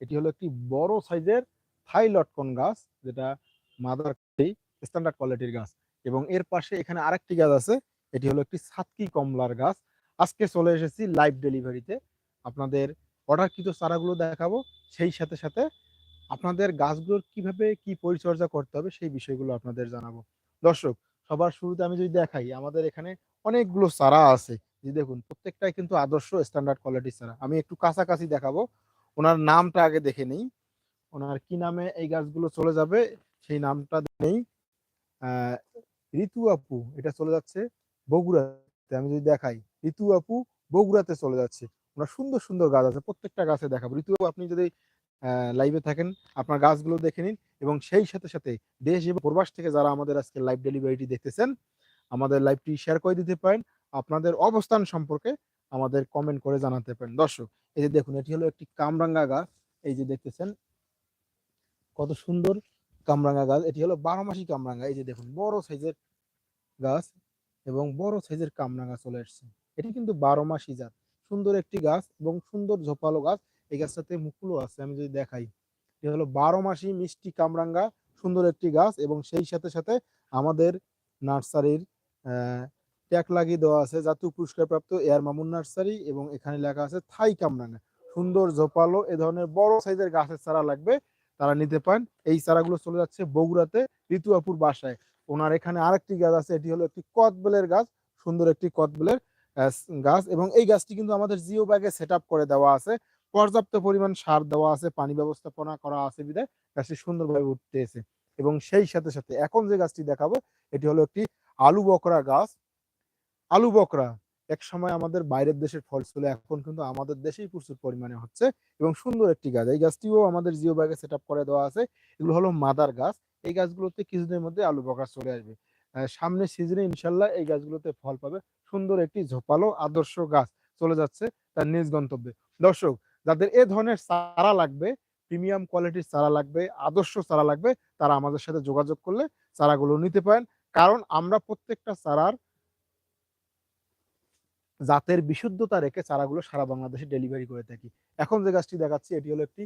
এটি হলো একটি বড় সাইজের থাই লটকন গাছ, যেটা মাদার স্ট্যান্ডার্ড কোয়ালিটির গাছ। এবং এর পাশে এখানে আরেকটি গাছ আছে, এটি হলো একটি সাতকি কমলার গাছ। আজকে চলে এসেছি লাইভ ডেলিভারিতে আপনাদের অর্ডারকৃত চারাগুলো দেখাবো, সেই সাথে সাথে আপনাদের গাছগুলোর কীভাবে কি পরিচর্যা করতে হবে সেই বিষয়গুলো আপনাদের জানাব। দর্শক, সবার শুরুতে আমি যদি দেখাই, আমাদের এখানে অনেকগুলো চারা আছে। যে দেখুন, প্রত্যেকটাই কিন্তু আদর্শ স্ট্যান্ডার্ড কোয়ালিটির চারা। আমি একটু কাছাকাছি দেখাবো। ওনার নামটা আগে দেখে নেই। ওনার কি নামে এই গাছগুলো চলে যাবে, সেই নামটা নেই। ঋতু আপু, এটা চলে যাচ্ছে বগুড়াতে। আমি যদি দেখাই, ঋতু আপু বগুড়াতে চলে যাচ্ছে। ওনার সুন্দর সুন্দর গাছ আছে, প্রত্যেকটা গাছে দেখাবো। ঋতু আপু, আপনি যদি লাইভে থাকেন, আপনার গাছগুলো দেখে নিন এবং সেই সাথে সাথে দেশ এবং প্রবাস থেকে যারা আমাদের আজকে লাইভ ডেলিভারিটি দেখতেছেন, আমাদের লাইভটি শেয়ার করে দিতে পারেন। আপনাদের অবস্থান সম্পর্কে আমাদের কমেন্ট করে জানাতে পারেন। দর্শক, এই যে দেখুন, এটি হলো একটি কামরাঙ্গা গাছ। এই যে দেখতেছেন, কত সুন্দর কামরাঙ্গা গাছ। এটি হলো বারো মাসি কামরাঙ্গা। এই যে দেখুন, বড় সাইজের গাছ এবং বড় সাইজের কামরাঙ্গা চলে এসছে এটি কিন্তু বারো মাসি জাত। সুন্দর একটি গাছ এবং সুন্দর ঝোপালো গাছ। এই গাছটাতে মুকুলও আছে, আমি যদি দেখাই। এটি হলো বারো মাসি মিষ্টি কামরাঙ্গা। সুন্দর একটি গাছ এবং সেই সাথে সাথে আমাদের নার্সারির ট্যাগ লাগিয়ে দেওয়া আছে, জাতীয় পুরস্কার প্রাপ্ত এয়ার মামুন নার্সারি এবং এখানে লেখা আছে, থাই কামরাঙ্গা সুন্দর, ঝোপালো, এ ধরনের বড় সাইজের গাছের চারা লাগবে, তারা নিতে পারেন। এই চারাগুলো চলে যাচ্ছে বগুড়াতে ঋতু আপুর বাসায়। ওনার এখানে আরেকটি গাছ আছে, এটি হলো একটি কদবেলের গাছ, সুন্দর একটি কদবেলের গাছ এবং এই গাছটি কিন্তু আমাদের জিও ব্যাগে সেট করে দেওয়া আছে। পর্যাপ্ত পরিমাণ সার দেওয়া আছে, পানি ব্যবস্থাপনা করা আছে বিধায় গাছটি সুন্দরভাবে উঠতেছে এবং সেই সাথে সাথে এখন যে গাছটি দেখাবো, এটি হলো একটি আলু বকরা গাছ। আলু বকরা। এক সময় আমাদের বাইরের দেশের ফল ছিল, এখন কিন্তু আমাদের দেশেই প্রচুর পরিমাণে হচ্ছে এবং সুন্দর একটি গাছ। এই গাছটিও আমাদের জিও ব্যাগে সেট করে দেওয়া আছে। এগুলো হলো মাদার গাছ। এই গাছগুলোতে কিছুদিনের মধ্যে আলু বকরা চলে আসবে। সামনে সিজনে ইনশাল্লাহ এই গাছগুলোতে ফল পাবে। সুন্দর একটি ঝোপালো, আদর্শ গাছ চলে যাচ্ছে তার নিজ গন্তব্যে। দর্শক, যাদের এ ধরনের চারা লাগবে, প্রিমিয়াম কোয়ালিটির চারা লাগবে, আদর্শ চারা লাগবে, তারা আমাদের সাথে যোগাযোগ করলে চারাগুলো নিতে পারেন। কারণ আমরা প্রত্যেকটা চারার জাতের বিশুদ্ধতা রেখে চারাগুলো সারা বাংলাদেশে ডেলিভারি করে থাকি। এখন যে গাছটি দেখাচ্ছি, এটি হলো একটি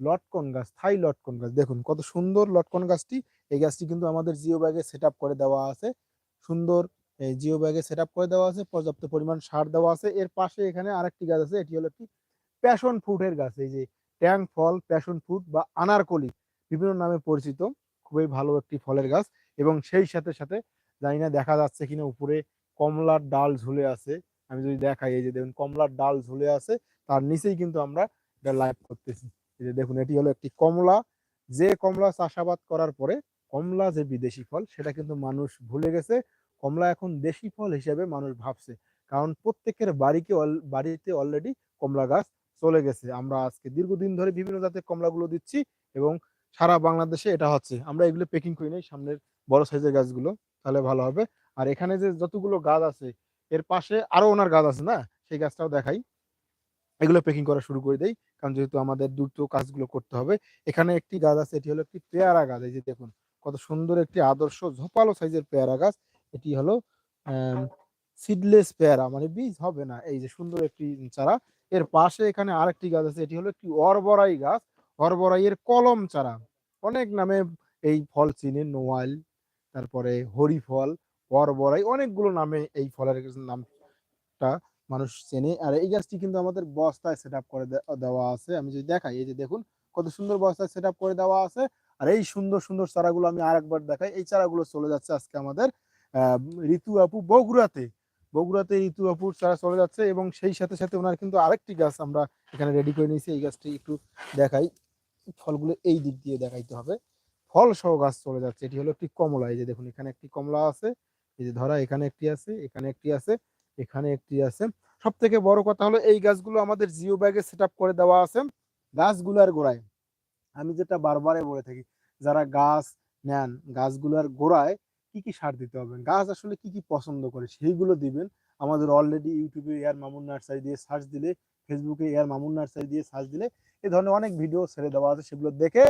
লটকন গাছ, থাই লটকন গাছ। দেখুন, কত সুন্দর লটকন গাছটি। এই গাছটি কিন্তু আমাদের জিও ব্যাগে সেট করে দেওয়া আছে। সুন্দর, এই জিও ব্যাগে সেট করে দেওয়া আছে। পর্যাপ্ত পরিমাণ সার দেওয়া আছে। এর পাশে এখানে আরেকটি গাছ আছে, এটি হলো একটি প্যাশন ফ্রুটের গাছ। এই যে ট্যাং ফল প্যাশন ফ্রুট বা আনারকলি বিভিন্ন নামে পরিচিত। খুবই ভালো একটি ফলের গাছ এবং সেই সাথে সাথে জানি না দেখা যাচ্ছে কিনা উপরে কমলার ডাল ঝুলে আছে। আমি যদি দেখাই, এই যে দেখুন কমলার ডাল ঝুলে আছে, তার নিচেই কিন্তু আমরা এটা লাইভ করতেছি। এই যে দেখুন, এটি হলো একটি কমলা। যে কমলা চাষাবাদ করার পরে কমলা যে বিদেশি ফল, সেটা কিন্তু মানুষ ভুলে গেছে। কমলা এখন দেশি ফল হিসেবে মানুষ ভাবছে। কারণ প্রত্যেকের বাড়িকে বাড়িতে অলরেডি কমলা গাছ চলে গেছে। আমরা আজকে দীর্ঘদিন ধরে বিভিন্ন জাতের কমলাগুলো দিচ্ছি এবং সারা বাংলাদেশে এটা হচ্ছে। আমরা এগুলো প্যাকিং করি নাই, সামনের বড় সাইজের গাছগুলো, তাহলে ভালো হবে। আর এখানে যে যতগুলো গাছ আছে, এর পাশে আরও ওনার গাছ আছে না? সেই গাছটাও দেখাই। এগুলো পেকিং করা শুরু করে দেই, কারণ যেহেতু আমাদের দ্রুত কাজগুলো করতে হবে, এখানে একটি গাছ আছে, এটি হলো একটি পেয়ারা গাছ। এই যে দেখুন, কত সুন্দর একটি আদর্শ ঝোপালো সাইজের পেয়ারা গাছ। এটি হলো সিডলেস পেয়ারা মানে বীজ হবে না। এই যে সুন্দর একটি চারা। এর পাশে এখানে আরেকটি গাছ আছে, এটি হলো একটি অরবরাই গাছ। অরবরাইয়ের কলম চারা। অনেক নামে এই ফল চিনে, নোয়াল, তারপরে হরি ফল অরবরাই অনেকগুলো নামে এই ফলের নামটা মানুষ চেনে। আর এই গাছটি কিন্তু আমাদের বস্তায় সেট করে দেওয়া আছে। আমি যদি দেখাই, এই যে দেখুন, কত সুন্দর বস্তায় সেট করে দেওয়া আছে। আর এই সুন্দর সুন্দর চারাগুলো আমি আরেকবার দেখাই। এই চারাগুলো চলে যাচ্ছে আজকে আমাদের ঋতু আপু বগুড়াতে। বগুড়াতে ঋতু আপুর চারা চলে যাচ্ছে এবং সেই সাথে সাথে ওনার কিন্তু আরেকটি গাছ আমরা এখানে রেডি করে নিয়েছি। এই গাছটি একটু দেখাই। ফলগুলো এই দিক দিয়ে দেখাইতে হবে। ফল সহ গাছ চলে যাচ্ছে। এটি হলো একটি কমলা। এই যে দেখুন, এখানে একটি কমলা আছে। এই যে ধরা এখানে একটি আছে, এখানে একটি আছে, এখানে একটি আছে। সব থেকে বড় কথা হলো এই গাছগুলো আমাদের জিও ব্যাগে সেট করে দেওয়া আছে গাছগুলার গোড়ায়। আমি যেটা বারবারে বলে থাকি, যারা গাছ নেন, গাছগুলার গোড়ায় কি কি সার দিতে হবে? গাছ আসলে কি কি পছন্দ করে সেইগুলো দিবেন। আমাদের অলরেডি ইউটিউবে এয়ার মামুন নার্সারি দিয়ে সার্চ দিলে ফেসবুকে এয়ার মামুন নার্সারি দিয়ে সার্চ দিলে, এ ধরনের অনেক ভিডিও ছেড়ে দেওয়া আছে। সেগুলো দেখে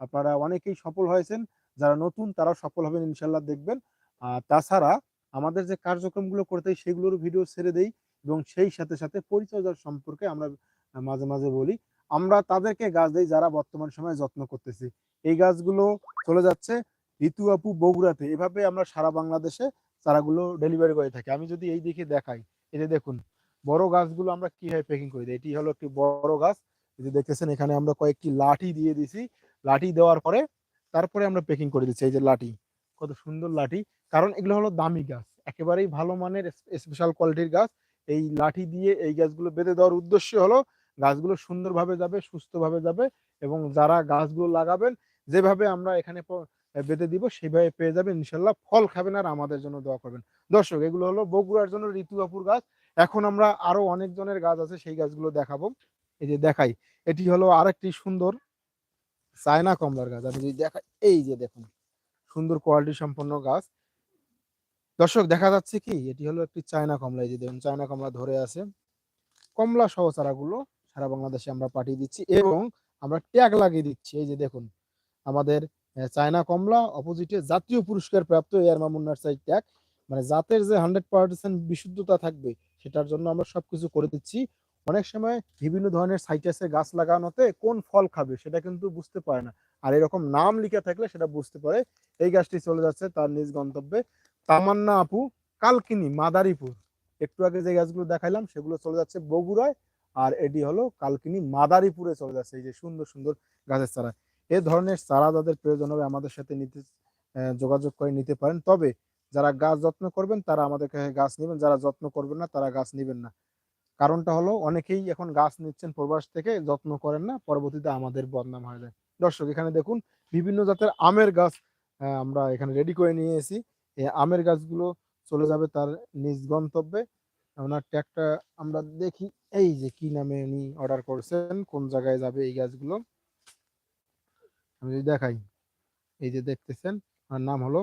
আপনারা অনেকেই সফল হয়েছেন। যারা নতুন তারাও সফল হবেন, ইনশাল্লাহ দেখবেন। আর তাছাড়া আমাদের যে কার্যক্রমগুলো করতে সেগুলোর ভিডিও ছেড়ে দেই এবং সেই সাথে সাথে পরিচর্যার সম্পর্কে আমরা মাঝে মাঝে বলি। আমরা তাদেরকে গাছ দিই যারা বর্তমান সময়ে যত্ন করতেছি। এই গাছগুলো চলে যাচ্ছে ঋতু আপু বগুড়াতে। এভাবে আমরা সারা বাংলাদেশে চারাগুলো ডেলিভারি করে থাকি। আমি যদি এই দিকে দেখাই যে দেখুন, বড় গাছগুলো আমরা কীভাবে প্যাকিং করে? দিই এটি হলো একটি বড় গাছ। যে দেখতেছেন, এখানে আমরা কয়েকটি লাঠি দিয়ে দিছি। লাঠি দেওয়ার পরে, তারপরে আমরা প্যাকিং করে দিচ্ছি। এই যে লাঠি। কত সুন্দর লাঠি। কারণ এগুলো হলো দামি গাছ। একেবারেই ভালো মানের স্পেশাল কোয়ালিটির গাছ। এই লাঠি দিয়ে এই গাছগুলো বেঁধে দেওয়ার উদ্দেশ্য হলো গাছগুলো সুন্দরভাবে যাবে, সুস্থভাবে যাবে এবং যারা গাছগুলো লাগাবেন, যেভাবে আমরা এখানে বেঁধে দিব, সেভাবে পেয়ে যাবেন। ইনশাল্লাহ ফল খাবেন আর আমাদের জন্য দোয়া করবেন। দর্শক, এগুলো হলো বগুড়ার জন্য ঋতু অপুর গাছ। এখন আমরা আরও অনেক জনের গাছ আছে, সেই গাছগুলো দেখাবো। এই যে দেখাই, এটি হলো আরেকটি সুন্দর চায়না কমলার গাছ। আমি যদি দেখাই, এই যে দেখুন। সুন্দর কোয়ালিটি সম্পন্ন গাছ। দর্শক, দেখা যাচ্ছে কি, এটি হলো একটি চায়না কমলা। এই যে দেখুন, চায়না কমলা ধরে আছে। কমলা সহ চারাগুলো সারা বাংলাদেশে আমরা পাঠিয়ে দিচ্ছি এবং আমরা ট্যাগ লাগিয়ে দিচ্ছি। এই যে দেখুন, আমাদের চায়না কমলা অপোজিটে জাতীয় পুরস্কার প্রাপ্ত এয়ার মামুন নার্সারি ট্যাগ। মানে জাতের যে হান্ড্রেড পার্সেন্ট বিশুদ্ধতা থাকবে, সেটার জন্য আমরা সবকিছু করে দিচ্ছি। অনেক সময় বিভিন্ন ধরনের সাইটাসে গাছ লাগানোতে কোন ফল খাবে, সেটা কিন্তু বুঝতে পারে না। আর এরকম নাম লিখে থাকলে সেটা বুঝতে পারে। এই গাছটি চলে যাচ্ছে তার নিজ গন্তব্যে। তামান্না আপু, কালকিনি, মাদারীপুর। একটু আগে যে গাছগুলো দেখাইলাম, সেগুলো চলে যাচ্ছে বগুড়ায়। আর এটি হলো কালকিনি, মাদারীপুরে চলে যাচ্ছে। এই যে সুন্দর সুন্দর গাছের চারা। এ ধরনের চারা যাদের প্রয়োজন হবে আমাদের সাথে নিতে যোগাযোগ করে নিতে পারেন। তবে যারা গাছ যত্ন করবেন, তারা আমাদের কাছে গাছ নেবেন। যারা যত্ন করবেন না, তারা গাছ নেবেন না। কারণটা হলো, অনেকেই এখন গাছ নিচ্ছেন প্রবাস থেকে, যত্ন করেন না, পরবর্তীতে আমাদের বদনাম হয়ে যায়। দর্শক, এখানে দেখুন বিভিন্ন জাতের আমের গাছ আমরা এখানে রেডি করে নিয়ে এসেছি। এই আমের গাছগুলো চলে যাবে তার নিজ গন্তব্যে। ওনার ট্যাগটা আমরা দেখি, এই যে কি নামে উনি অর্ডার করছেন, কোন জায়গায় যাবে এই গাছগুলো? আমি যদি দেখাই, এই যে দেখতেছেন, ওনার নাম হলো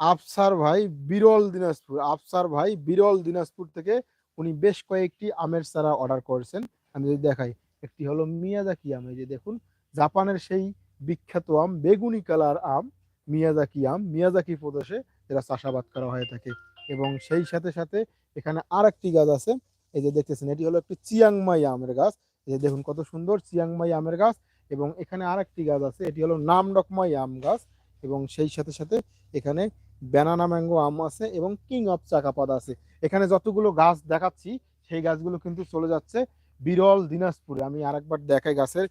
আফসার ভাই বিরল দিনাজপুর। আফসার ভাই বিরল দিনাজপুর থেকে উনি বেশ কয়েকটি আমের চারা অর্ডার করেছেন। আমি যদি দেখাই, একটি হলো মিয়াজাকি আম, এই যে দেখুন জাপানের সেই বিখ্যাত আম, বেগুনি কালার আম, মিয়াজাকি আম, মিয়াজাকি প্রদেশে এরা চাষাবাদ করা হয়ে থাকে। এবং সেই সাথে সাথে এখানে আর একটি গাছ আছে, এই যে দেখতেছেন, এটি হলো একটি চিয়াংমাই আমের গাছ। এই যে দেখুন কত সুন্দর চিয়াংমাই আমের গাছ। এবং এখানে আর একটি গাছ আছে, এটি হলো নামডকমাই আম গাছ। এবং সেই সাথে সাথে এখানে ব্যানানা ম্যাঙ্গো আম আছে এবং কিং অফ চাকাপাত আছে। এখানে যতগুলো গাছ দেখাচ্ছি, সেই গাছগুলো কিন্তু চলে যাচ্ছে বিরল দিনাজপুরে। আমি আরেকবার দেখাই গাছের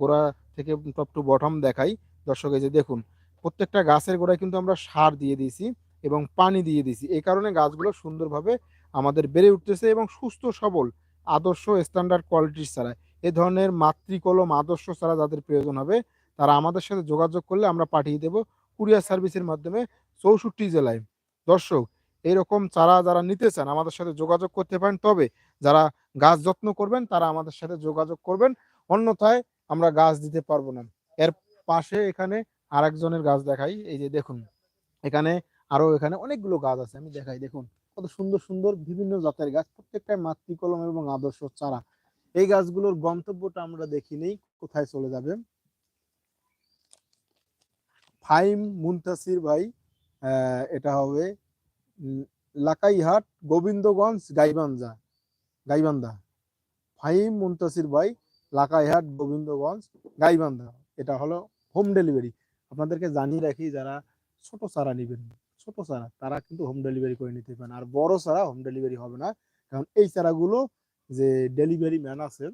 গোড়া থেকে টপ টু বটম দেখাই। দর্শক, এই যে দেখুন, প্রত্যেকটা গাছের গোড়ায় কিন্তু আমরা সার দিয়ে দিয়েছি এবং পানি দিয়ে দিয়েছি। এই কারণে গাছগুলো সুন্দরভাবে আমাদের বেড়ে উঠতেছে এবং সুস্থ, সবল, আদর্শ স্ট্যান্ডার্ড কোয়ালিটির ছাড়া এ ধরনের মাতৃকলম, আদর্শ ছাড়া যাদের প্রয়োজন হবে, তারা আমাদের সাথে যোগাযোগ করলে আমরা পাঠিয়ে দেব কুরিয়ার সার্ভিসের মাধ্যমে চৌষট্টি জেলায়। দর্শক, এইরকম চারা যারা নিতে চান, আমাদের সাথে যোগাযোগ করতে পারেন। তবে যারা গাছ যত্ন করবেন, তারা আমাদের সাথে যোগাযোগ করবেন। অন্যথায় আমরা গাছ দিতে পারব না। এর পাশে এখানে আরেকজনের গাছ দেখাই। এই যে দেখুন, এখানে আরও এখানে অনেকগুলো গাছ আছে, আমি দেখাই। দেখুন, কত সুন্দর সুন্দর বিভিন্ন জাতের গাছ, প্রত্যেকটাই মাতৃকলম এবং আদর্শ চারা। এই গাছগুলোর গন্তব্যটা আমরা দেখি নেই, কোথায় চলে যাবে। ফাইম মুনতাসির ভাই এটা হবে লাকাইহাট, গোবিন্দগঞ্জ, গাইবান্ধা গাইবান্ধা। ফাইম মুনতাসির ভাই লাকাইহাট, গোবিন্দগঞ্জ, গাইবান্ধা। এটা হলো হোম ডেলিভারি আপনাদেরকে জানিয়ে রাখি, যারা ছোট চারা নেবেন, ছোট চারা, তারা কিন্তু হোম ডেলিভারি করে নিতে পারেন। আর বড় চারা হোম ডেলিভারি হবে না। কারণ এই চারাগুলো যে ডেলিভারি ম্যান আছে,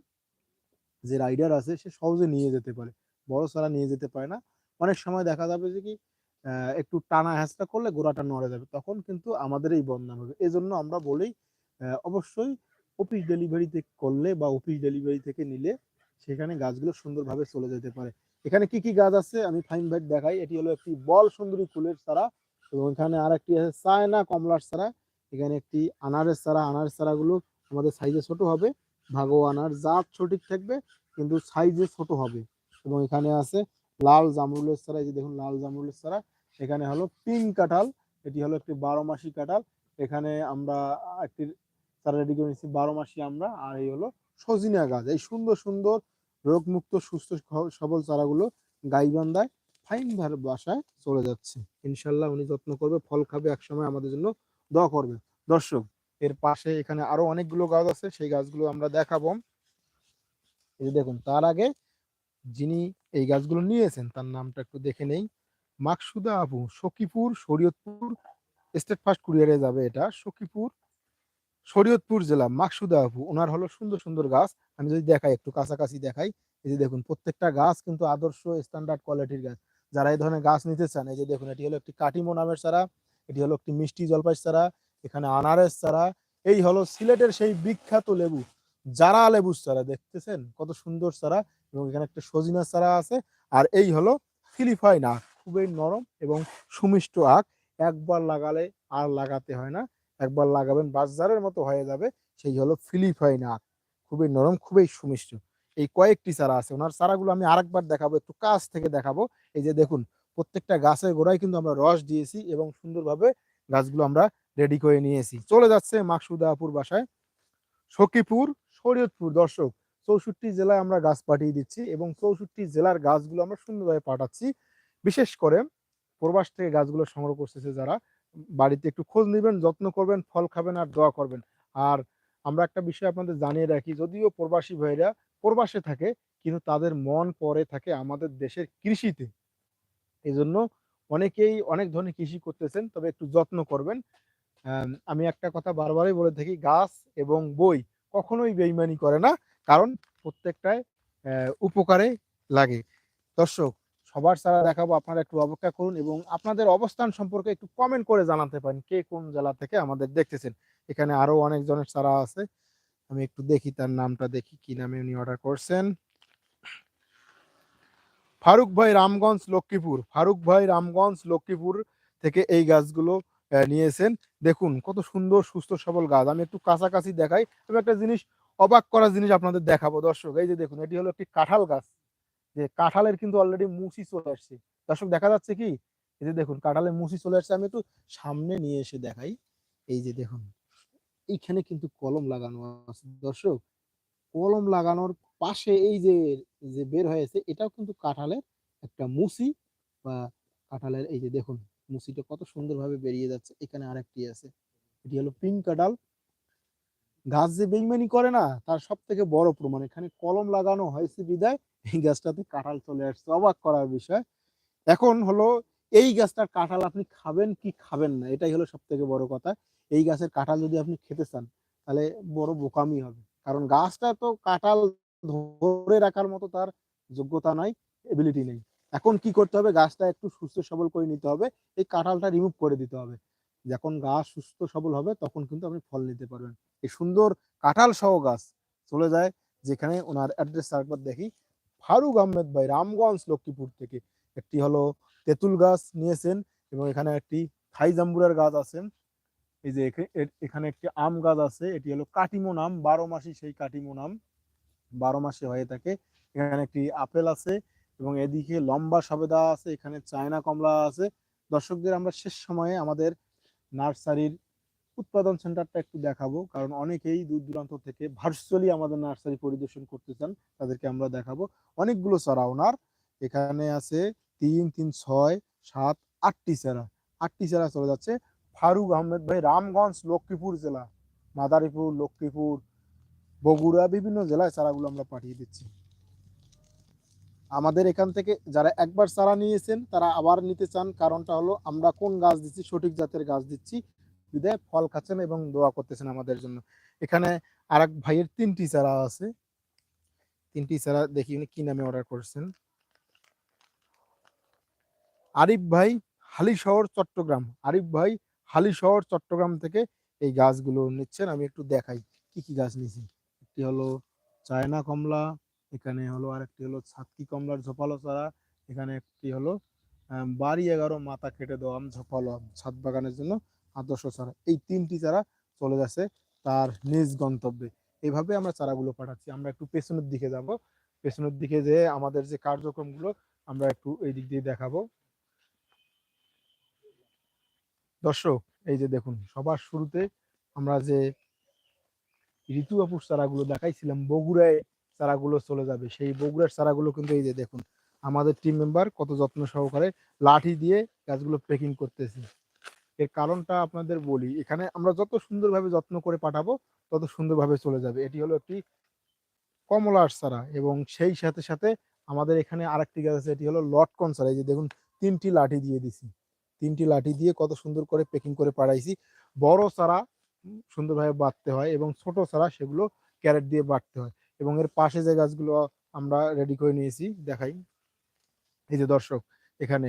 যে রাইডার আছে, সে সহজে নিয়ে যেতে পারে। বড় চারা নিয়ে যেতে পারে না। অনেক সময় দেখা যাবে যে কি একটু টানা হ্যাঁচড়া করলে গোড়াটা নড়ে যাবে। তখন কিন্তু আমাদের এই বদনাম হবে। এই জন্য আমরা বলি অবশ্যই অফিস ডেলিভারিতে করলে বা অফিস ডেলিভারি থেকে নিলে সেখানে গাছগুলো সুন্দরভাবে চলে যেতে পারে। এখানে কি কি গাছ আছে? আমি ফাইন ভাইট দেখাই। এটি হলো একটি বল সুন্দরী ফুলের চারা এবং এখানে আর একটি আছে চায়না কমলার চারা। এখানে একটি আনারের চারা। আনারের চারাগুলো আমাদের সাইজে ছোট হবে। ভাগো আনার জাত সঠিক থাকবে, কিন্তু সাইজে ছোট হবে। এবং এখানে আছে লাল জামরুলের চারা। এই যে দেখুন, লাল জামরুলের চারা। এখানে হলো পিঙ্ক কাঁঠাল। এটি হলো একটি বারো মাসি কাঁঠাল। এখানে আমরা একটি চারা রেডি করে নিচ্ছি বারো মাসি আমরা। আর এই হলো সজিনা গাছ। এই সুন্দর সুন্দর রোগমুক্ত, সুস্থ সবল চারাগুলো গাইবান্ধায় ভার বাসায় চলে যাচ্ছে। ইনশাল্লাহ উনি যত্ন করবে, ফল খাবে একসময় আমাদের জন্য দোয়া করবে। দর্শক, এর পাশে এখানে আরও অনেকগুলো গাছ আছে, সেই গাছগুলো আমরা দেখাবো। দেখুন, তার আগে যিনি এই গাছগুলো নিয়েছেন, তার নামটা একটু দেখে নেই। মাকসুদা আপু, সখীপুর, শরীয়তপুর, স্টেট ফার্স্ট কুরিয়ারে যাবে এটা, সখীপুর শরীয়তপুর জেলা মাকসুদা আপু ওনার হলো সুন্দর সুন্দর গাছ। আমি যদি দেখাই, একটু কাছাকাছি দেখাই, এই যে দেখুন, প্রত্যেকটা গাছ কিন্তু আদর্শ স্ট্যান্ডার্ড কোয়ালিটির গাছ। যারা এই ধরনের গাছ নিতে চান, এই যে দেখুন, এটি হলো একটি কাটিমো নামের চারা, এটি হলো একটি মিষ্টি জলপাই চারা, এখানে আনারস চারা, এই হলো সিলেটের সেই বিখ্যাত লেবু যারা লেবুর চারা, দেখতেছেন? কত সুন্দর চারা, এবং এখানে একটা সজিনা চারা আছে, আর এই হলো ফিলিফাইন আখ খুবই নরম এবং সুমিষ্ট আখ, একবার লাগালে আর লাগাতে হয় না। একবার লাগাবেন, বাজারের মতো হয়ে যাবে, সেই হলো ফিলিপাইন আখ খুবই নরম, খুবই সুমিষ্ট। এই কয়েকটি চারা আছে। ওনার চারাগুলো আমি আরেকবার দেখাবো, একটু কাছ থেকে দেখাবো। এই যে দেখুন, প্রত্যেকটা গাছের গোড়ায় কিন্তু আমরা রস দিয়েছি এবং সুন্দরভাবে গাছগুলো আমরা রেডি করে নিয়েছি। চলে যাচ্ছে মাকসুদাপুর বাসায়। সখীপুর, শরীয়তপুর। দর্শক, চৌষট্টি জেলায় আমরা গাছ পাঠিয়ে দিচ্ছি এবং চৌষট্টি জেলার গাছগুলো আমরা সুন্দরভাবে পাঠাচ্ছি। বিশেষ করে প্রবাস থেকে গাছগুলো সংগ্রহ করতেছে যারা বাড়িতে একটু খোঁজ নেবেন যত্ন করবেন ফল খাবেন আর দোয়া করবেন। আর আমরা একটা বিষয় আপনাদের জানিয়ে রাখি যদিও প্রবাসী ভাইরা প্রবাসে থাকে কিন্তু তাদের মন পরে থাকে আমাদের দেশের কৃষিতে। এই জন্য অনেকেই অনেক ধরনের কৃষি করতেছেন তবে একটু যত্ন করবেন। আম, একটা কথা বারবারই বলে থাকি গাছ এবং বই কখনোই বেইমানি করে না কারণ প্রত্যেকটায় উপকারে লাগে। দর্শক সবার সারা দেখাবো, আপনারা একটু অপেক্ষা করুন এবং আপনাদের অবস্থান সম্পর্কে একটু কমেন্ট করে জানাতে পারেন কে কোন জেলা থেকে আমাদের দেখতেছেন। এখানে আরও অনেক জনের চারা আছে। আমি একটু দেখি, তার নামটা দেখি, কি নামে উনি অর্ডার করছেন? ফারুক ভাই রামগঞ্জ, লক্ষ্মীপুর। ফারুক ভাই রামগঞ্জ, লক্ষ্মীপুর থেকে এই গাছগুলো নিয়েছেন। দেখুন, কত সুন্দর, সুস্থ, সবল গাছ। আমি একটু কাছাকাছি দেখাই। আমি একটা জিনিস অবাক করা জিনিস আপনাদের দেখাবো, দর্শক। এই যে দেখুন, এটি হলো একটি কাঁঠাল গাছ। যে কাঁঠালের কিন্তু অলরেডি মুসি চলে আসছে। দর্শক দেখা যাচ্ছে কি? এই যে দেখুন, কাঁঠালের মুসি চলে আসছে, আমি একটু সামনে নিয়ে এসে দেখাই। এই যে দেখুন, এইখানে কিন্তু কলম লাগানো আছে। দর্শক, কলম লাগানোর পাশে এই যে যে বের হয়েছে, এটাও কিন্তু কাঁঠালের একটা মুসি বা কাঁঠালের এই যে দেখুন, মুসিটা কত সুন্দরভাবে বেরিয়ে যাচ্ছে। এখানে আরেকটি আছে। এটি হলো পিঙ্ক কাঁঠাল। গাছ যে বেইমানি করে না, তার সব থেকে বড় প্রমাণ। এখানে কলম লাগানো হয়েছে বিদায় এই গাছটাতে কাঁঠাল চলে আসছে। অবাক করার বিষয়। এখন হলো, এই গাছটার কাঁঠাল আপনি খাবেন কি খাবেন না? এটাই হলো সব থেকে বড় কথা। এই গাছের কাঁঠাল যদি আপনি খেতে চান, তাহলে বড় বোকামি হবে। কারণ গাছটা তো কাঁঠাল ধরে রাখার মতো তার যোগ্যতা নাই এবিলিটি নেই। এখন কি করতে হবে? গাছটা একটু সুস্থ সবল করে নিতে হবে। এই কাঁঠালটা রিমুভ করে দিতে হবে। যখন গাছ সুস্থ সবল হবে, তখন কিন্তু আপনি ফল নিতে পারবেন। এই সুন্দর কাঁঠাল সহ গাছ চলে যায়, যেখানে ওনার অ্যাড্রেস একবার দেখি ফারুক আহমেদ ভাই, রামগঞ্জ, লক্ষ্মীপুর থেকে। একটি হলো তেঁতুল গাছ নিয়েছেন এবং এখানে একটি থাই জাম্বুরার গাছ আছে। এই যে এখে- এখানে একটি আম গাছ আছে, এটি হলো কাটিমো নাম, বারো মাসি সেই কাটিমো নাম। বারো মাসে হয়ে থাকে। এখানে একটি আপেল আছে এবং এদিকে লম্বা সবেদা আছে, এখানে চায়না কমলা আছে। দর্শকদের, আমরা শেষ সময়ে আমাদের নার্সারির উৎপাদন সেন্টারটা একটু দেখাবো, কারণ অনেকেই দূর দূরান্ত থেকে ভার্চুয়ালি আমাদের নার্সারি পরিদর্শন করতে চান তাদেরকে আমরা দেখাবো। অনেকগুলো চারা ওনার, এখানে আছে তিন তিন, ছয়, সাত, আটটি চারা। আটটি চারা চলে যাচ্ছে। ফারুক আহমেদ ভাই, রামগঞ্জ, লক্ষ্মীপুর জেলা, মাদারীপুর, লক্ষ্মীপুর, বগুড়া, বিভিন্ন জেলায় চারাগুলো আমরা পাঠিয়ে দিচ্ছি। আমাদের এখান থেকে যারা একবার চারা নিয়েছেন, তারা আবার নিতে চান, কারণটা হলো আমরা কোন গাছ দিচ্ছি, সঠিক জাতের গাছ দিচ্ছি। বিদায়, ফল খাচ্ছেন এবং দোয়া করতেছেন আমাদের জন্য। এখানে আর এক ভাইয়ের তিনটি চারা আছে। তিনটি চারা দেখি উনি কি নামে অর্ডার করছেন। আরিফ ভাই হালিশহর চট্টগ্রাম। আরিফ ভাই হালিশহর চট্টগ্রাম থেকে এই গাছগুলো নিচ্ছেন। আমি একটু দেখাই কি কি গাছ নিয়েছি। একটি হলো চায়না কমলা, এখানে হলো আর একটি হলো ছাতকি কমলার ঝোপালো চারা, এখানে একটি হলো বাড়ি এগারো মাথা কেটে দেওয়া আম ঝোপালো আম ছাদ বাগানের জন্য। আদর্শ চারা এই তিনটি চারা চলে যাচ্ছে তার নিজ গন্তব্যে। এইভাবে আমরা চারাগুলো পাঠাচ্ছি। আমরা একটু পেছনের দিকে যাব। পেছনের দিকে যে আমাদের যে কার্যক্রমগুলো, আমরা একটু এই দিক দিয়ে দেখাবো। দর্শক, এই যে দেখুন, সবার শুরুতে আমরা যে ঋতু আপুর চারাগুলো দেখাইছিলাম, বগুড়ায় চারাগুলো চলে যাবে। সেই বগুড়ার চারাগুলো কিন্তু এই যে দেখুন, আমাদের টিম মেম্বার কত যত্ন সহকারে লাঠি দিয়ে গাছগুলো প্যাকিং করতেছে। এর কারণটা আপনাদের বলি। এখানে আমরা যত সুন্দরভাবে যত্ন করে পাঠাবো তত সুন্দরভাবে চলে যাবে। এটি হলো একটি কমলার চারা এবং সেই সাথে সাথে আমাদের এখানে আরেকটি গাছ আছে এটি হলো লটকন সারা এই যে দেখুন তিনটি লাঠি দিয়ে দিছি। তিনটি লাঠি দিয়ে কত সুন্দর করে প্যাকিং করে পাঠাইছি বড় উম, সুন্দরভাবে বাঁধতে হয় এবং ছোট চারা সেগুলো ক্যারেট দিয়ে বাঁধতে হয় এবং এর পাশে যে গাছগুলো আমরা রেডি করে নিয়েছি দেখাই। এই যে দর্শক এখানে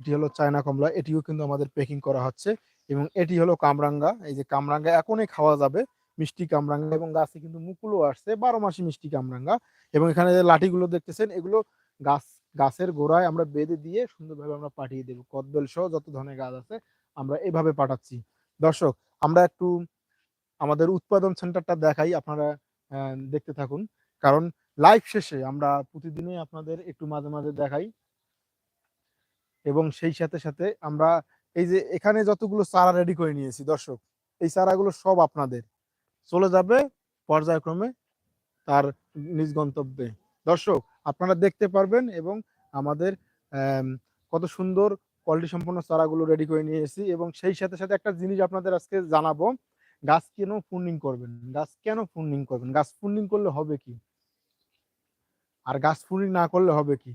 এটি হলো চায়না কমলা, এটিও কিন্তু আমাদের প্যাকিং করা হচ্ছে এবং এটি হলো কামরাঙ্গা। এই যে কামরাঙ্গা এখনই খাওয়া যাবে, মিষ্টি কামরাঙ্গা এবং গাছে কিন্তু মুকুলও আসছে, বারো মাসি মিষ্টি কামরাঙ্গা এবং এখানে যে লাঠিগুলো দেখতেছেন, এগুলো গাছ, গাছের গোড়ায় আমরা বেঁধে দিয়ে সুন্দরভাবে আমরা পাঠিয়ে দেবো। কদবেল সহ যত ধরনের গাছ আছে আমরা এভাবে পাঠাচ্ছি। দর্শক, আমরা একটু আমাদের উৎপাদন সেন্টারটা দেখাই, আপনারা দেখতে থাকুন। কারণ লাইভ শেষে আমরা প্রতিদিনই আপনাদের একটু মাঝে মাঝে দেখাই। এবং সেই সাথে সাথে আমরা এই যে এখানে যতগুলো চারা রেডি করে নিয়েছি, দর্শক, এই চারাগুলো সব আপনাদের। চলে যাবে পর্যায়ক্রমে তার নিজ গন্তব্যে। দর্শক, আপনারা দেখতে পারবেন এবং আমাদের কত সুন্দর কোয়ালিটি সম্পন্ন চারাগুলো রেডি করে নিয়ে এসেছি এবং সেই সাথে সাথে একটা জিনিস আপনাদের আজকে জানাব, গাছ কেন ফুন্ডিং করবেন? গাছ কেন ফুন্ডিং করবেন? গাছ ফুন্ডিং করলে হবে কি? আর গাছ ফুন্ডিং না করলে হবে কি?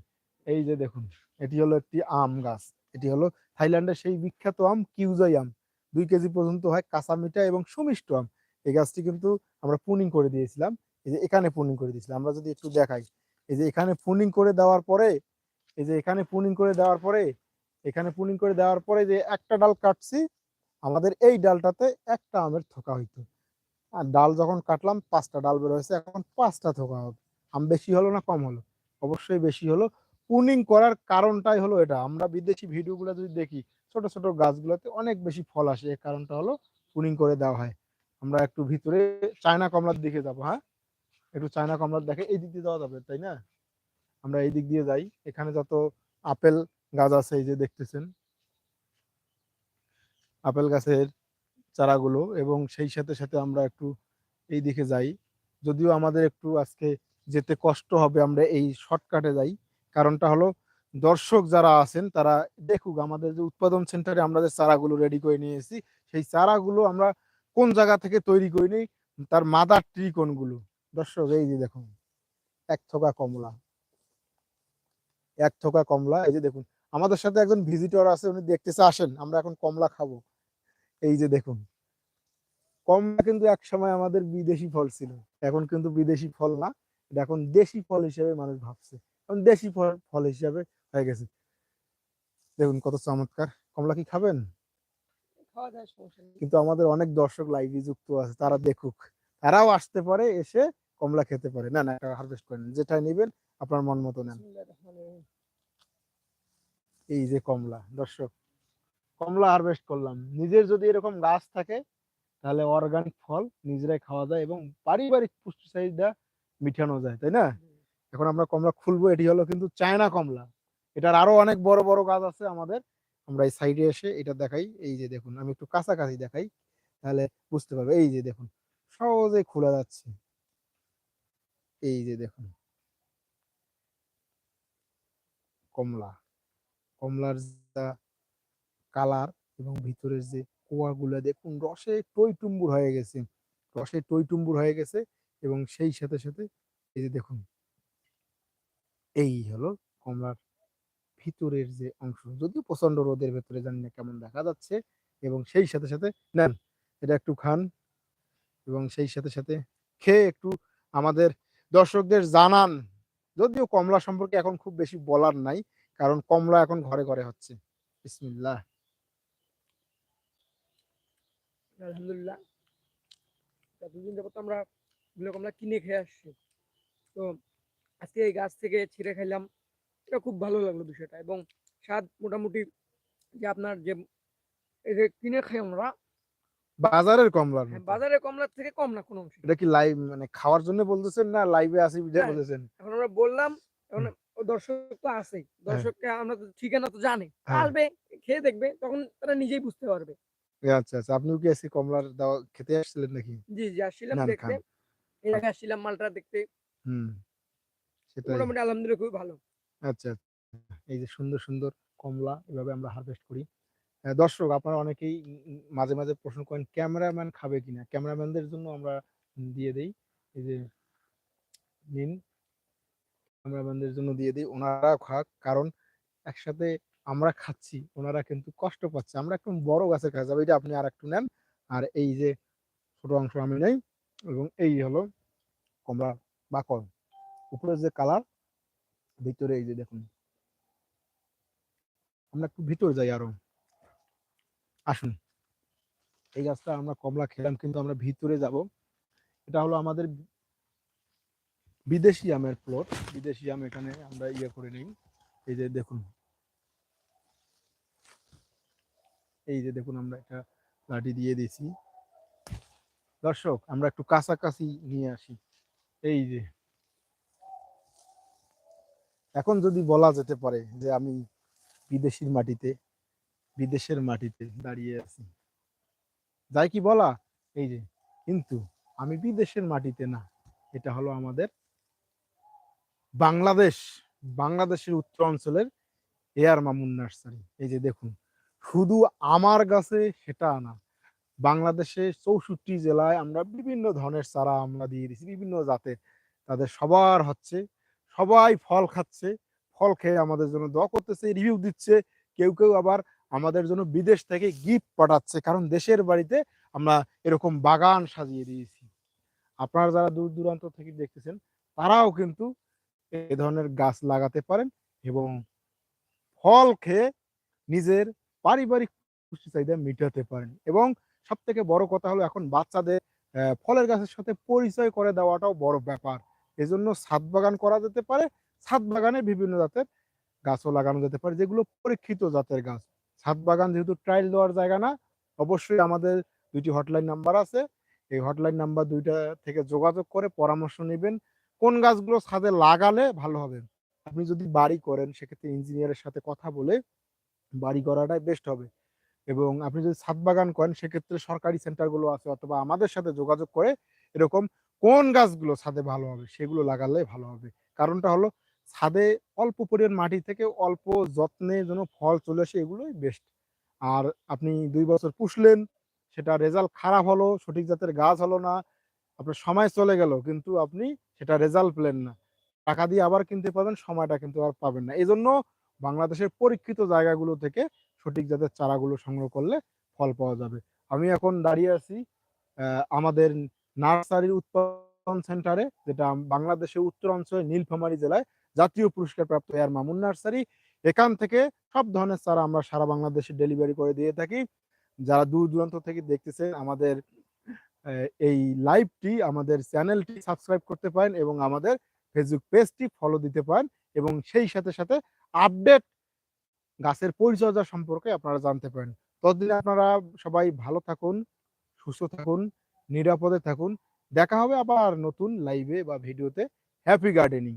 এই যে দেখুন। এটি হলো একটি আম গাছ। এটি হলো থাইল্যান্ডের সেই বিখ্যাত আম কিউজাই আম। দুই কেজি পর্যন্ত হয় কাঁচা মিঠা এবং সুমিষ্ট আম। এই গাছটি কিন্তু আমরা পুনিং করে দিয়েছিলাম। এই যে এখানে পুনিং করে দিয়েছিলাম। আমরা যদি একটু দেখাই। এই যে এখানে পুনিং করে দেওয়ার পরে, এই যে এখানে পুনিং করে দেওয়ার পরে, এখানে পুনিং করে দেওয়ার পরে যে একটা ডাল কাটছি, আমাদের এই ডালটাতে একটা আমের থোকা হইতো। আর ডাল যখন কাটলাম, পাঁচটা ডাল বের হয়েছে। এখন পাঁচটা থোকা হবে। আম বেশি হলো না কম হলো? অবশ্যই বেশি হলো। পুনিং করার কারণটাই হলো এটা। আমরা বিদেশি ভিডিওগুলো যদি দেখি, ছোট ছোট গাছগুলোতে অনেক বেশি ফল আসে। এর কারণটা হলো পুনিং করে দেওয়া হয়। আমরা একটু ভিতরে চায়না কমলার দিকে যাব হ্যাঁ? একটু চায়না কমলার দেখে এই দিক দিয়ে যাওয়া যাবে, তাই না? আমরা এই দিক দিয়ে যাই। এখানে যত আপেল গাছ আছে, এই যে দেখতেছেন। আপেল গাছের চারাগুলো এবং সেই সাথে সাথে আমরা একটু এই দিকে যাই। যদিও আমাদের একটু আজকে যেতে কষ্ট হবে, আমরা এই শর্টকাটে যাই। কারণটা হলো দর্শক যারা আছেন তারা দেখুক আমাদের যে উৎপাদন সেন্টারে আমরা যে চারাগুলো রেডি করে নিয়ে এসেছি, সেই চারাগুলো আমরা কোন জায়গা থেকে তৈরি করি নিই, তার মাদার ট্রি কোনগুলো? দর্শক, এই যে দেখুন, এক থোকা কমলা। এক থোকা কমলা, এই যে দেখুন, আমাদের সাথে একজন ভিজিটর আছে, উনি দেখতেছে, আসেন, আমরা এখন কমলা খাব। এই যে দেখুন, কমলা কিন্তু এক সময় আমাদের বিদেশি ফল ছিল, এখন কিন্তু বিদেশি ফল না, এটা এখন দেশি ফল হিসেবে মানুষ ভাবছে। দেশি ফল ফল হিসেবে হয়ে গেছে। দেখুন কত চমৎকার। কমলা কি খাবেন? কিন্তু আমাদের অনেক দর্শক লাইভে যুক্ত আছে তারা দেখুক। তারাও আসতে পারে এসে কমলা খেতে পারে। না না হারভেস্ট করেন যেটা নেবেন আপনার মন মতো নেন। এই যে কমলা দর্শক কমলা হারভেস্ট করলাম। নিজের যদি এরকম গাছ থাকে তাহলে অর্গানিক ফল নিজেরাই খাওয়া যায় এবং পারিবারিক পুষ্টি চাহিদা মিটানো যায় তাই না? এখন আমরা কমলা খুলবো, এটি হলো কিন্তু চায়না কমলা। এটার আরও অনেক বড় বড় গাছ আছে আমাদের। আমরা এই সাইডে এসে এটা দেখাই। এই যে দেখুন, আমি একটু কাছাকাছি দেখাই, তাহলে বুঝতে পারবে। এই যে দেখুন সহজে খোলা যাচ্ছে। এই যে দেখুন, কমলা। কমলার যা কালার এবং ভিতরের যে কোয়াগুলো, দেখুন, রসে টইটুম্বুর হয়ে গেছে। রসে টইটুম্বুর হয়ে গেছে এবং সেই সাথে সাথে এই যে দেখুন এই হলো কমলার ভিতরের যে অংশ। যদিও প্রচণ্ড রোদের ভেতরে জানি না কেমন দেখা যাচ্ছে এবং সেই সাথে সাথে নেন, এটা একটু খান এবং সেই সাথে সাথে খেয়ে একটু আমাদের দর্শকদের জানান। যদিও কমলা সম্পর্কে এখন খুব বেশি বলার নাই, কারণ কমলা এখন ঘরে ঘরে হচ্ছে। বিসমিল্লাহ। আলহামদুলিল্লাহ। দুদিন যাবত আমরা আমরা কিনে খেয়ে আসছি। তো আজকে এই গাছ থেকে ছিঁড়ে খাইলাম। এটা খুব ভালো লাগল বিষয়টা এবং স্বাদ মোটামুটি যে আপনার যে এই যে কিনে খাই আমরা বাজারের কমলার হ্যাঁ। বাজারের কমলার থেকে কম না কোনো অংশে। এটা কি লাইভ মানে খাওয়ার জন্য বলতেছেন না লাইভে আসি হ্যাঁ। বলতেছেন এখন আমরা বললাম এখন দর্শক তো আছেই। দর্শককে আমরা তো ঠিকানা তো জানি। হ্যাঁ। আসবে খেয়ে দেখবে তখন তারা নিজেই বুঝতে পারবে। আচ্ছা আচ্ছা আপনিও কি আজকে কমলার দাওয়া খেতে আসছিলেন নাকি? জি জি আসছিলাম দেখতে। এই আসছিলাম মালটা দেখতে। হুম। সেটাই। মোটামুটি আলহামদুলিল্লাহ খুবই ভালো। আচ্ছা আচ্ছা। এই যে সুন্দর সুন্দর কমলা এভাবে আমরা হারভেস্ট করি। দর্শক আপনারা অনেকেই মাঝে মাঝে প্রশ্ন করেন ক্যামেরাম্যান খাবে কিনা? ক্যামেরাম্যানদের জন্য আমরা দিয়ে দেই। এই যে নিন। ক্যামেরাম্যানদের জন্য দিয়ে দিই। ওনারা খাক। কারণ একসাথে আমরা খাচ্ছি ওনারা কিন্তু কষ্ট পাচ্ছে। আমরা একদম বড় গাছের কাছে যাব এটা আপনি আর একটু নেন। আর এই যে ছোট অংশ আমি নেই। এবং এই হলো কমলা বাকল উপরে যে কালার ভিতরে এই যে দেখুন। আমরা একটু ভিতরে যাই আরও। আসুন। এই গাছটা আমরা কমলা খেলাম, কিন্তু আমরা ভিতরে যাব। এটা হলো আমাদের বিদেশি আমের প্লট বিদেশি আম এখানে আমরা ইয়ে করে নিই। এই যে দেখুন। এই যে দেখুন আমরা একটা লাঠি দিয়ে দিয়েছি। দর্শক, আমরা একটু কাছাকাছি নিয়ে আসি। এই যে এখন যদি বলা যেতে পারে যে আমি বিদেশির মাটিতে, বিদেশের মাটিতে দাঁড়িয়ে আছি, যাই কি বলা, এই যে, কিন্তু আমি বিদেশের মাটিতে না, এটা হলো আমাদের বাংলাদেশ, বাংলাদেশের উত্তর অঞ্চলের এয়ার মামুন নার্সারি। এই যে দেখুন, শুধু আমার গাছে সেটা না বাংলাদেশে চৌষট্টি জেলায় আমরা বিভিন্ন ধরনের চারা আমরা দিয়ে দিচ্ছি বিভিন্ন জাতের। তাদের সবার হচ্ছে সবাই ফল খাচ্ছে, ফল খেয়ে আমাদের জন্য দোয়া করতেছে রিভিউ দিচ্ছে, কেউ কেউ আবার আমাদের জন্য বিদেশ থেকে গিফট পাঠাচ্ছে, কারণ দেশের বাড়িতে আমরা এরকম বাগান সাজিয়ে দিয়েছি। আপনারা যারা দূর দূরান্ত থেকে দেখতেছেন, তারাও কিন্তু এ ধরনের গাছ লাগাতে পারেন এবং ফল খেয়ে নিজের পারিবারিক পুষ্টি চাহিদা মেটাতে পারেন এবং সব থেকে বড় কথা হলো এখন বাচ্চাদের ফলের গাছের সাথে পরিচয় করে দেওয়াটাও বড় ব্যাপার। এজন্য ছাদ বাগান করা যেতে পারে, ছাদ বাগানে বিভিন্ন জাতের গাছও লাগানো যেতে পারে, যেগুলো পরীক্ষিত জাতের গাছ। ছাদ বাগান যেহেতু ট্রায়াল দেওয়ার জায়গা না, অবশ্যই আমাদের দুইটি হটলাইন নাম্বার আছে। এই হটলাইন নাম্বার দুইটা থেকে যোগাযোগ করে পরামর্শ নেবেন, কোন গাছগুলো ছাদে লাগালে ভালো হবে। আপনি যদি বাড়ি করেন, সেক্ষেত্রে ইঞ্জিনিয়ারের সাথে কথা বলে বাড়ি করাটাই বেস্ট হবে। এবং আপনি যদি ছাদ বাগান করেন, সেক্ষেত্রে সরকারি সেন্টারগুলো আছে অথবা আমাদের সাথে যোগাযোগ করে এরকম কোন গাছগুলো ছাদে ভালো হবে সেগুলো লাগালে ভালো হবে। কারণটা হলো ছাদে অল্প পরিমাণ মাটি থেকে অল্প যত্নে যেন ফল চলে আসে এগুলোই বেস্ট আর আপনি দুই বছর পুষলেন, সেটা রেজাল্ট খারাপ হলো, সঠিক জাতের গাছ হলো না, আপনার সময় চলে গেল, কিন্তু আপনি সেটা রেজাল্ট পেলেন না। টাকা দিয়ে আবার কিনতে পাবেন সময়টা কিন্তু আর পাবেন না। এই জন্য বাংলাদেশের পরীক্ষিত জায়গাগুলো থেকে সঠিক জাতের চারাগুলো সংগ্রহ করলে ফল পাওয়া যাবে। আমি এখন দাঁড়িয়ে আছি আমাদের নার্সারির উৎপাদন সেন্টারে, যেটা বাংলাদেশের উত্তর অঞ্চলে নীলফামারী জেলায় জাতীয় পুরস্কার প্রাপ্ত এয়ার মামুন নার্সারি, এখান থেকে সব ধরনের চারা আমরা সারা বাংলাদেশে ডেলিভারি করে দিয়ে থাকি। যারা দূর দূরান্ত থেকে দেখতেছেন আমাদের এই লাইভটি, আমাদের চ্যানেলটি সাবস্ক্রাইব করতে পারেন এবং আমাদের ফেসবুক পেজটি ফলো দিতে পারেন এবং সেই সাথে সাথে আপডেট গাছের পরিচর্যা সম্পর্কে আপনারা জানতে পারেন। ততদিন আপনারা সবাই ভালো থাকুন, সুস্থ থাকুন। নিরাপদে থাকুন। দেখা হবে আবার নতুন লাইভে বা ভিডিওতে হ্যাপি গার্ডেনিং